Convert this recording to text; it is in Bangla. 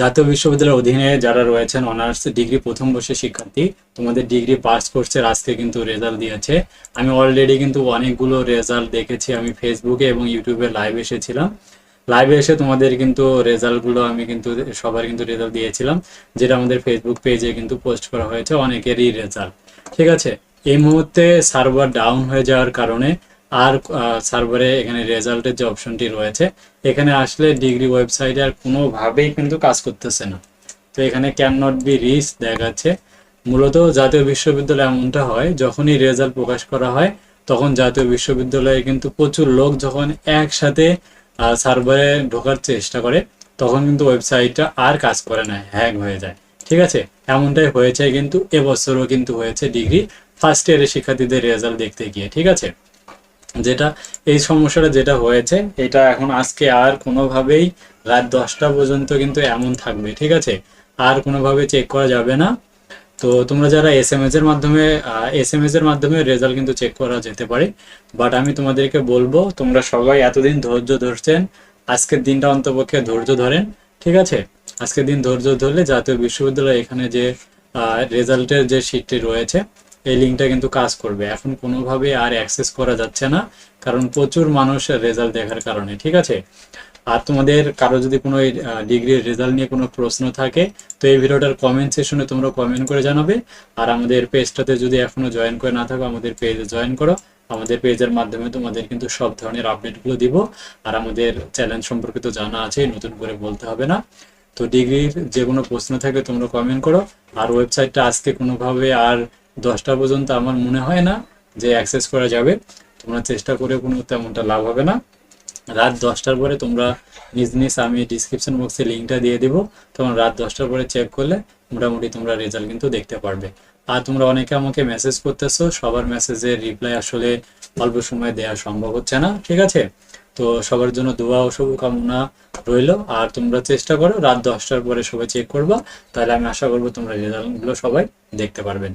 জাতীয় বিশ্ববিদ্যালয়ের অধীনে যারা রয়েছেন অনার্স, ডিগ্রি প্রথম বর্ষের শিক্ষার্থী, তোমাদের ডিগ্রি পাস কোর্সের আজকে কিন্তু রেজাল্ট দিয়েছে। আমি অলরেডি কিন্তু অনেকগুলো রেজাল্ট দেখেছি, আমি ফেসবুকে এবং ইউটিউবে লাইভ এসেছিলাম। লাইভে এসে তোমাদের কিন্তু রেজাল্টগুলো আমি কিন্তু সবার কিন্তু রেজাল্ট দিয়েছিলাম, যেটা আমাদের ফেসবুক পেজে কিন্তু পোস্ট করা হয়েছে, অনেকেরই রেজাল্ট ঠিক আছে? এই মুহূর্তে সার্ভার ডাউন হয়ে যাওয়ার কারণে আর সার্ভারে এখানে রেজাল্টের যে অপশনটি রয়েছে, এখানে আসলে ডিগ্রি ওয়েবসাইটে আর কোনোভাবেই কিন্তু কাজ করতেছে না। তো এখানে ক্যান নট বি রিচ দেখাচ্ছে। মূলত জাতীয় বিশ্ববিদ্যালয় এমনটা হয়, যখনই রেজাল্ট প্রকাশ করা হয়, তখন জাতীয় বিশ্ববিদ্যালয়ে কিন্তু প্রচুর লোক যখন একসাথে সার্ভারে ঢোকার চেষ্টা করে, তখন কিন্তু ওয়েবসাইটটা আর কাজ করে না হ্যাং হয়ে যায়। ঠিক আছে? এমনটাই হয়েছে কিন্তু, এবছরও কিন্তু হয়েছে ডিগ্রি ফার্স্ট ইয়ারের শিক্ষার্থীদের রেজাল্ট দেখতে গিয়ে। ঠিক আছে? যেটা, এই সমস্যাটা যেটা হয়েছে, এটা এখন আজকে আর কোনোভাবেই রাত দশটা পর্যন্ত কিন্তু এমন থাকবে, ঠিক আছে? আর কোনোভাবে চেক করা যাবে না। তো তোমরা যারা এস এম এস এর মাধ্যমে এস এম এস এর মাধ্যমে রেজাল্ট কিন্তু চেক করা যেতে পারে। বাট আমি তোমাদেরকে বলব, তোমরা সবাই এতদিন ধৈর্য ধরছেন, আজকের দিনটা অন্তপক্ষে ধৈর্য ধরেন, ঠিক আছে? আজকের দিন ধৈর্য ধরলে জাতীয় বিশ্ববিদ্যালয় এখানে যে রেজাল্টের যে শিটটি রয়েছে এই লিঙ্কটা কিন্তু কাজ করবে। এখন কোনোভাবে আর অ্যাক্সেস করা যাচ্ছে না, কারণ প্রচুর মানুষ রেজাল্ট দেখার কারণে, ঠিক আছে? আর তোমাদের কারও যদি কোনো ডিগ্রির রেজাল্ট নিয়ে কোনো প্রশ্ন থাকে, তো এই ভিডিওটার কমেন্ট সেশনে তোমরা কমেন্ট করে জানাবে। আর আমাদের পেজটাতে যদি এখনও জয়েন করে না থাকো, আমাদের পেজে জয়েন করো। আমাদের পেজের মাধ্যমে তোমাদের কিন্তু সব ধরনের আপডেটগুলো দিব। আর আমাদের চ্যালেঞ্জ সম্পর্কে তো জানা আছে, নতুন করে বলতে হবে না। তো ডিগ্রির যে কোনো প্রশ্ন থাকে তোমরা কমেন্ট করো। আর ওয়েবসাইটটা আজকে কোনোভাবে আর দশটা পর্যন্ত আমার মনে হয় না যে অ্যাক্সেস করা যাবে। তোমরা চেষ্টা করে কোনো তেমনটা লাভ হবে না। রাত দশটার পরে তোমরা নিজ নিজ আমি ডিসক্রিপশন বক্সে লিঙ্কটা দিয়ে দিব। তখন রাত দশটার পরে চেক করলে মোটামুটি তোমরা রেজাল্ট কিন্তু দেখতে পারবে। আর তোমরা অনেকে আমাকে মেসেজ করতেছো, সবার মেসেজের রিপ্লাই আসলে অল্প সময় দেওয়া সম্ভব হচ্ছে না, ঠিক আছে? তো সবার জন্য দোয়া ও শুভকামনা রইল। আর তোমরা চেষ্টা করো, রাত দশটার পরে সবাই চেক করবা। তাহলে আমি আশা করব তোমরা রেজাল্টগুলো সবাই দেখতে পারবেন।